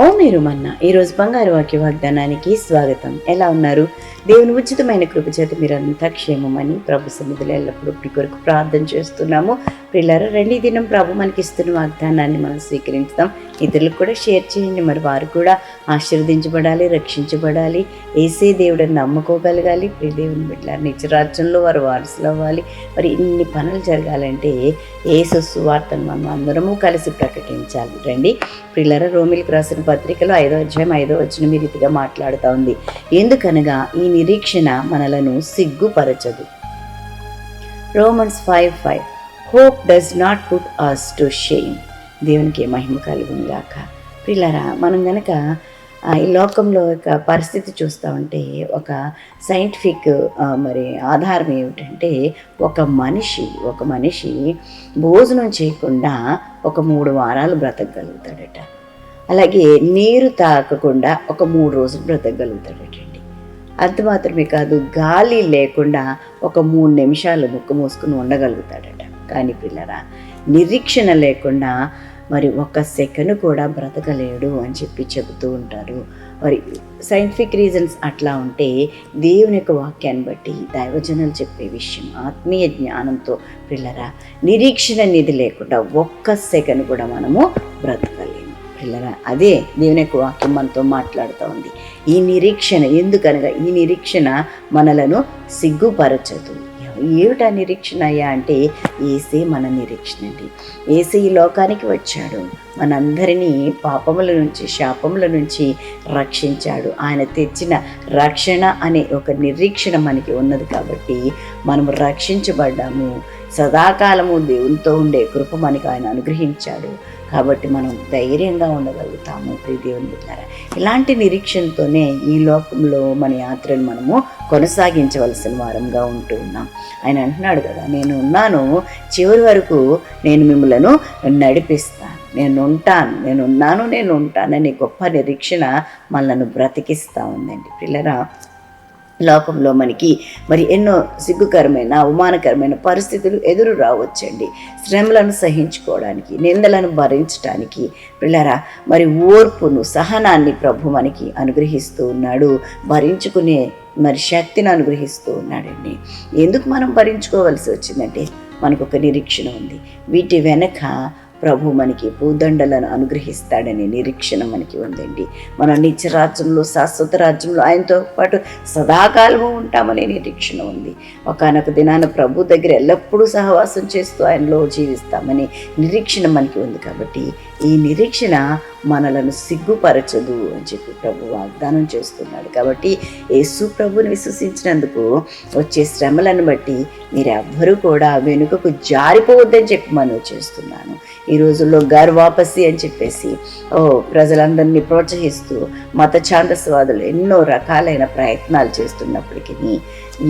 ఓ మీరు మన్న ఈరోజు బంగారు వాక్య వాగ్దానానికి స్వాగతం. ఎలా ఉన్నారు? దేవుని ఉచితమైన కృప చేత మీరంతా క్షేమమని ప్రభు సన్నిధిలో ఎల్లప్పుడూ మీ కొరకు ప్రార్థన చేస్తున్నాము. పిల్లలు రెండు దినం ప్రభు మనకి ఇస్తున్న వాగ్దానాన్ని మనం స్వీకరించుదాం. ఇతరులకు కూడా షేర్ చేయండి. మరి వారు కూడా ఆశీర్వదించబడాలి రక్షించబడాలి. ఏసే దేవుడిని నమ్ముకోగలగాలి. ప్రియ దేవుని బిడ్డలారు నిత్యరాజ్యంలో వారు వారసులు అవ్వాలి. మరి ఇన్ని పనులు జరగాలంటే ఏ సువార్తను మనం అందరము కలిసి ప్రకటించాలి. రండి. పిల్లల రోమిలకు రాసిన పత్రికలో ఐదో అధ్యాయం ఐదో వచ్చిన మీ రీతిగా మాట్లాడుతూ ఉంది. ఎందుకనగా ఈ నిరీక్షణ మనలను సిగ్గుపరచదు. Romans five five hope does not put us to shame దేవునికి మహిమ కలుగునిగాక పిల్లరా మనం గనక ఈ లోకంలో ఒక పరిస్థితి చూస్తూ ఉంటే ఒక సైంటిఫిక్ మరి ఆధారం ఏమిటంటే ఒక మనిషి ఒక మనిషి భోజనం చేయకుండా ఒక మూడు వారాలు బ్రతకగలుగుతాడట. అలాగే నీరు తాకకుండా ఒక మూడు రోజులు బ్రతకగలుగుతాడటండి అంత మాత్రమే కాదు గాలి లేకుండా ఒక మూడు నిమిషాలు ముక్కు మూసుకుని ఉండగలుగుతాడట. కానీ పిల్లరా నిరీక్షణ లేకుండా మరి ఒక్క సెకండ్ కూడా బ్రతకలేడు అని చెప్పి చెబుతూ ఉంటారు. మరి సైంటిఫిక్ రీజన్స్ అట్లా ఉంటే దేవుని యొక్క వాక్యాన్ని బట్టి దైవజనులు చెప్పే విషయం ఆత్మీయ జ్ఞానంతో పిల్లరా నిరీక్షణ నిధి లేకుండా ఒక్క సెకండ్ కూడా మనము బ్రతకలేము. పిల్లరా అదే దేవుని యొక్క వాక్యం మనతో మాట్లాడుతూ ఉంది ఈ నిరీక్షణ ఎందుకనగా ఈ నిరీక్షణ మనలను సిగ్గుపరచదు. ఏమిటా నిరీక్షణ అయ్యా అంటే ఏసే మన నిరీక్షణ అండి. ఏసే ఈ లోకానికి వచ్చాడు. మనందరినీ పాపముల నుంచి శాపముల నుంచి రక్షించాడు. ఆయన తెచ్చిన రక్షణ అనే ఒక నిరీక్షణ మనకి ఉన్నది కాబట్టి మనము రక్షించబడ్డాము. సదాకాలము దేవునితో ఉండే కృప మనకి ఆయన అనుగ్రహించాడు. కాబట్టి మనం ధైర్యంగా ఉండగలుగుతాము ప్రియ దేవుని బిడ్డారా. ఇలాంటి నిరీక్షణతోనే ఈ లోకంలో మన యాత్రను మనము కొనసాగించవలసిన వారంగా ఉంటూ ఉన్నాం. ఆయన అంటున్నాడు కదా నేను ఉన్నాను చివరి వరకు నేను మిమ్మలను నడిపిస్తాను. నేను ఉంటాను నేను ఉన్నాను నేను ఉంటానని గొప్ప నిరీక్షణ మనల్ని బ్రతికిస్తూ ఉందండి. పిల్లరా లోకంలో మనకి మరి ఎన్నో సిగ్గుకరమైన అవమానకరమైన పరిస్థితులు ఎదురు రావచ్చండి. శ్రమలను సహించుకోవడానికి నిందలను భరించడానికి పిల్లరా మరి ఓర్పును సహనాన్ని ప్రభు మనకి అనుగ్రహిస్తూ ఉన్నాడు. భరించుకునే మరి శక్తిని అనుగ్రహిస్తూ ఉన్నాడండి. ఎందుకు మనం భరించుకోవాల్సి వచ్చిందంటే మనకు ఒక నిరీక్షణ ఉంది. వీటి వెనక ప్రభు మనకి భూదండలను అనుగ్రహిస్తాడనే నిరీక్షణ మనకి ఉందండి. మన నిత్య రాజ్యంలో శాశ్వత రాజ్యంలో ఆయనతో పాటు సదాకాలము ఉంటామనే నిరీక్షణ ఉంది. ఒకనొక దినాన ప్రభు దగ్గర ఎల్లప్పుడూ సహవాసం చేస్తూ ఆయనలో జీవిస్తామనే నిరీక్షణ మనకి ఉంది కాబట్టి ఈ నిరీక్షణ మనలను సిగ్గుపరచదు అని చెప్పి ప్రభు వాగ్దానం చేస్తున్నాడు. కాబట్టి యేసు ప్రభుని విశ్వసించినందుకు వచ్చే శ్రమలను బట్టి మీరెవ్వరూ కూడా వెనుకకు జారిపోవద్దని చెప్పి మనం చేస్తున్నాను. ఈ రోజుల్లో గర్వాపసి అని చెప్పేసి ఓ ప్రజలందరినీ ప్రోత్సహిస్తూ మత ఛాందస్వాదులు ఎన్నో రకాలైన ప్రయత్నాలు చేస్తున్నప్పటికీ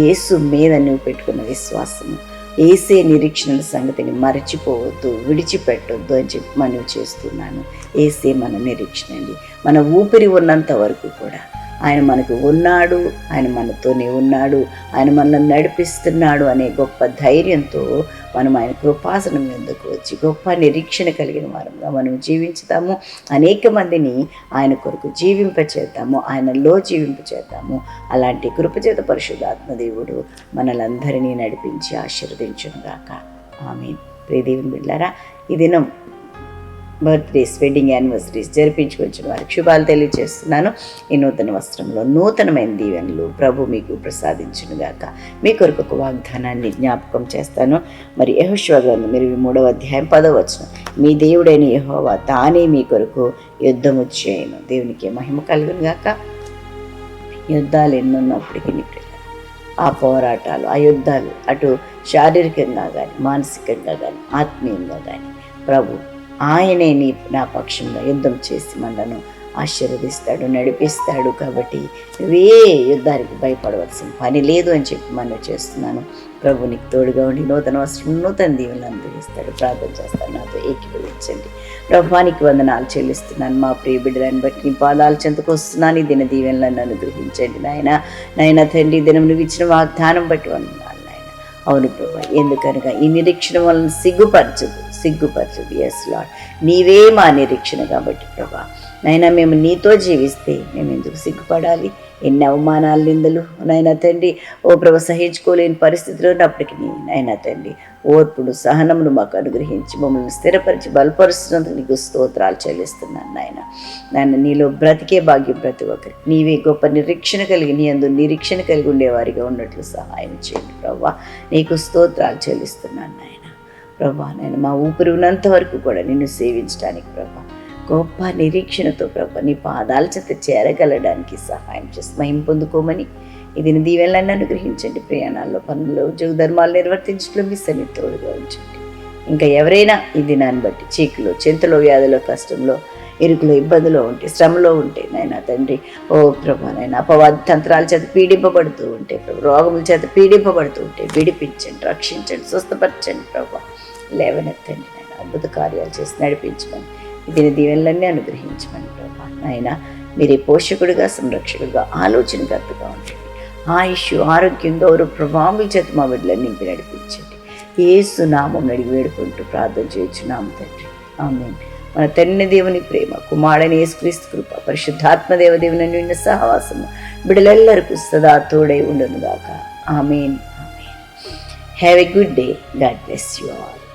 యేసు మీద నువ్వు పెట్టుకున్న విశ్వాసము ఏసే నిరీక్షణల సంగతిని మరచిపోవద్దు విడిచిపెట్టొద్దు అని చెప్పి మనవి చేస్తున్నాను. ఏసే మన నిరీక్షణ అండి. మన ఊపిరి ఉన్నంత వరకు కూడా. ఆయన మనకు ఉన్నాడు ఆయన మనతోనే ఉన్నాడు ఆయన మనల్ని నడిపిస్తున్నాడు అనే గొప్ప ధైర్యంతో మనం ఆయన కృపాసనం ఎందుకు వచ్చి గొప్ప నిరీక్షణ కలిగిన వారంగా మనం జీవించుతాము. అనేక మందిని ఆయన కొరకు జీవింపచేద్దాము ఆయనలో జీవింపచేద్దాము. అలాంటి కృపచేత పరిశుద్ధాత్మదేవుడు మనలందరినీ నడిపించి ఆశీర్వదించుగాక ఆమె ప్రియదేవిని బిళ్ళారా ఈ దినం బర్త్డేస్ వెడ్డింగ్ యానివర్సరీస్ జరిపించుకొచ్చిన వారికి శుభాలు తెలియజేస్తున్నాను. ఈ నూతన వస్త్రంలో నూతనమైన దీవెనలు ప్రభు మీకు ప్రసాదించునుగాక మీ కొరకు ఒక వాగ్దానాన్ని జ్ఞాపకం చేస్తాను. మరి యహోశివ గ్రంథం మీరు మూడవ అధ్యాయం పదవ మీ దేవుడైన యహోవా తానే మీ కొరకు యుద్ధము చేయను. దేవునికి మహిమ కలుగునుగాక యుద్ధాలు ఎన్నున్నప్పటికీ ఆ పోరాటాలు ఆ యుద్ధాలు అటు శారీరకంగా కానీ మానసికంగా కానీ ఆత్మీయంగా కానీ ప్రభు ఆయనే నీ నా పక్షంలో యుద్ధం చేసి మనను ఆశీర్వదిస్తాడు నడిపిస్తాడు కాబట్టి నువ్వే యుద్ధానికి భయపడవలసిన పని లేదు అని చెప్పి మనం చేస్తున్నాను. ప్రభు నీకు తోడుగా ఉండి నూతన వస్త్రం నూతన దీవులను అనుగ్రహిస్తాడు. ప్రార్థన చేస్తాను. నాతో ఏకీభవించండి. ప్రభానికి వందనాలు చెల్లిస్తున్నాను. మా ప్రియ బిడ్డలను బట్టి నీ పాదాలు చెంతకు వస్తున్నాను. ఈ దిన దీవెనలను అనుగ్రహించండి నాయన. నాయన తండ్రి దినం నువ్వు ఇచ్చిన వాగ్దానం బట్టి వందనాలు నాయన. అవును ప్రభా ఎందుకనగా ఈ నిరీక్షణ వలన సిగ్గుపరచదు సిగ్గుపరచదు. ఎస్ లాడ్ నీవే మా నిరీక్షణ కాబట్టి ప్రభా. నైనా మేము నీతో జీవిస్తే మేము ఎందుకు సిగ్గుపడాలి? ఎన్ని అవమానాలు నిందలు. నైనా తండ్రి ఓ ప్రభు సహించుకోలేని పరిస్థితిలో ఉన్నప్పటికీ నాయనా తండ్రి ఓర్పుడు సహనమును మాకు అనుగ్రహించి మమ్మల్ని స్థిరపరిచి బలపరుస్తున్నందుకు నీకు స్తోత్రాలు చెల్లిస్తున్నాను నాయన నాయన నీలో బ్రతికే భాగ్యం ప్రతి ఒక్కరి నీవే గొప్ప నిరీక్షణ కలిగి నీ అందు నిరీక్షణ కలిగి ఉండేవారిగా ఉన్నట్లు సహాయం చేయండి ప్రవ్వా నీకు స్తోత్రాలు చెల్లిస్తున్నాను నాయన ప్రభా నేను మా ఊపిరి ఉన్నంత వరకు కూడా నిన్ను సేవించడానికి ప్రభా గొప్ప నిరీక్షణతో ప్రభా నీ పాదాల చేత చేరగలడానికి సహాయం చేసి మహిం పొందుకోమని ఇది దీవెనలన్నీ అనుగ్రహించండి. ప్రయాణాల్లో పనుల్లో ఉద్యోగ ధర్మాలు నిర్వర్తించడం మీ సన్ని తోడుగా ఉంచండి. ఇంకా ఎవరైనా ఈ దినాన్ని బట్టి చీకులో చింతలో వ్యాధిలో కష్టంలో ఇరుకులో ఇబ్బందులో ఉంటే శ్రమలో ఉంటే నాయన తండ్రి ఓ ప్రభా నాయన అపవాద తంత్రాల చేత పీడింపబడుతూ ఉంటే ప్రభు రోగముల చేత పీడింపబడుతూ ఉంటే విడిపించండి రక్షించండి స్వస్థపరచండి ప్రభా. లేవనెత్తండి నాయన. అద్భుత కార్యాలు చేసి నడిపించమని దీని దీవెనలన్నీ అనుగ్రహించమని ప్రభా. నాయన మీరే పోషకుడిగా సంరక్షకుడిగా ఆలోచనకర్తగా ఉండండి. ఆయుష్ ఆరోగ్యం గౌరవ ప్రభావం చేత మా బిడ్డలను నింపి నడిపించండి. ఏసు నామం నడిగి వేడుకుంటూ ప్రార్థన చేయొచ్చు నామ తండ్రి. ఆమె మన తండ్రి దేవుని ప్రేమ కుమారుడని యేసుక్రీస్తు కృప పరిశుద్ధాత్మ దేవదేవుని నిన్న సహవాసము బిడలెల్లరికూ సదా తోడై ఉండును గాక amen. Amen. Have a good day God bless you all